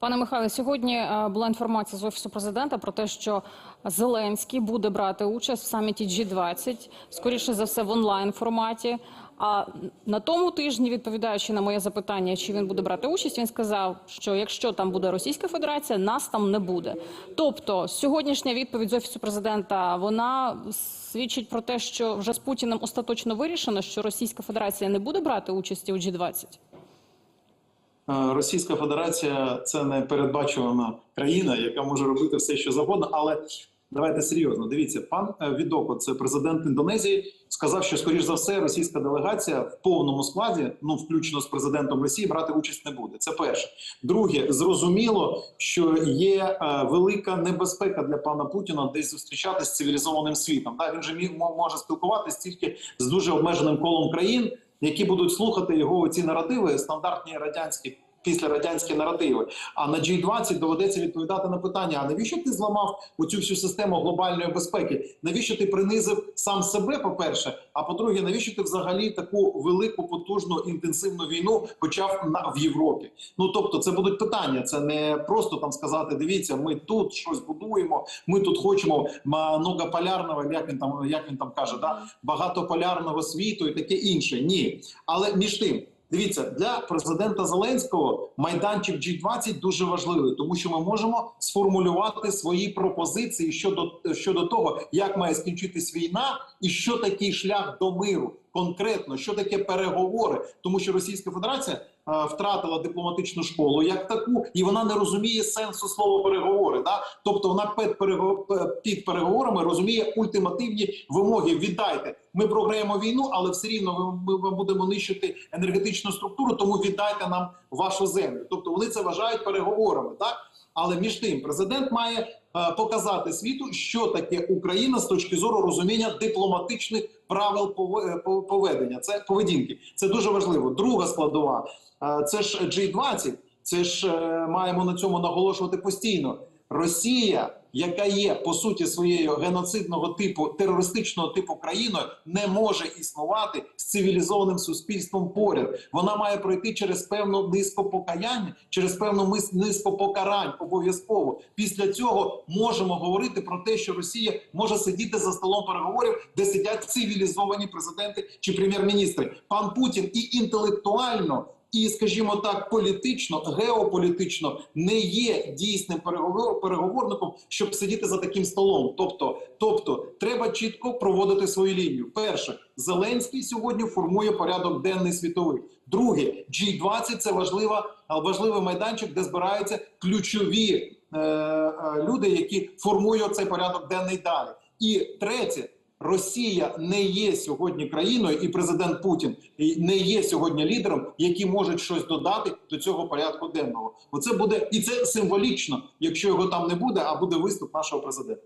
Пане Михайле, сьогодні е, була інформація з офісу президента про те, що Зеленський буде брати участь в саміті G20, скоріше за все в онлайн форматі. А на тому тижні, відповідаючи на моє запитання, чи він буде брати участь, він сказав, що якщо там буде Російська Федерація, нас там не буде. Тобто, сьогоднішня відповідь з офісу президента вона свідчить про те, що вже з Путіним остаточно вирішено, що Російська Федерація не буде брати участі у G20. Е, Російська Федерація це не передбачувана країна, яка може робити все, що завгодно. Але давайте серйозно. Дивіться, пан е, Відоко, це президент Індонезії, сказав, що скоріш за все російська делегація в повному складі, ну включно з президентом Росії, брати участь не буде. Це перше. Друге, зрозуміло, що є е, велика небезпека для пана Путіна десь зустрічатися з цивілізованим світом. Да, він же може спілкуватися тільки з дуже обмеженим колом країн які будуть слухати його ці наративи, стандартні радянські післярадянські наративи. А на G20 доведеться відповідати на питання: а навіщо ти зламав оцю всю систему глобальної безпеки? Навіщо ти принизив сам себе? По перше, а по-друге, навіщо ти взагалі таку велику, потужну інтенсивну війну почав на в Європі? Ну тобто, це будуть питання. Це не просто там сказати: дивіться, ми тут щось будуємо, ми тут хочемо многополярного, як він там як він там каже, да багатополярного світу і таке інше. Ні, але між тим. Дивіться, для президента Зеленського майданчик G20 дуже важливий, тому що ми можемо сформулювати свої пропозиції щодо щодо того, як має скінчитись війна, і що такий шлях до миру конкретно, що таке переговори, тому що Російська Федерація е, втратила дипломатичну школу як таку, і вона не розуміє сенсу слова переговори. Да? Тобто вона під, перего- під переговорами розуміє ультимативні вимоги. Віддайте, ми програємо війну, але все рівно ми, ми будемо нищити енергетичну структуру, тому віддайте нам вашу землю. Тобто вони це вважають переговорами. Так? Але між тим, президент має е, показати світу, що таке Україна з точки зору розуміння дипломатичних правил е, поведення. Це поведінки. Це дуже важливо. Друга складова е, це ж G20, Це ж маємо на цьому наголошувати постійно. Росія, яка є по суті своєю геноцидного типу терористичного типу країною, не може існувати з цивілізованим суспільством поряд. Вона має пройти через певну низку покаяння, через певну низку покарань обов'язково. Після цього можемо говорити про те, що Росія може сидіти за столом переговорів, де сидять цивілізовані президенти чи прем'єр-міністри. Пан Путін і інтелектуально. І, скажімо так, політично, геополітично не є дійсним переговор, переговорником, щоб сидіти за таким столом. Тобто, тобто, треба чітко проводити свою лінію. Перше, Зеленський сьогодні формує порядок денний світовий. Друге, G20 – це важлива важливий майданчик, де збираються ключові е, е, люди, які формують цей порядок денний далі. І третє. Росія не є сьогодні країною, і президент Путін не є сьогодні лідером, які можуть щось додати до цього порядку денного. Оце буде і це символічно, якщо його там не буде, а буде виступ нашого президента.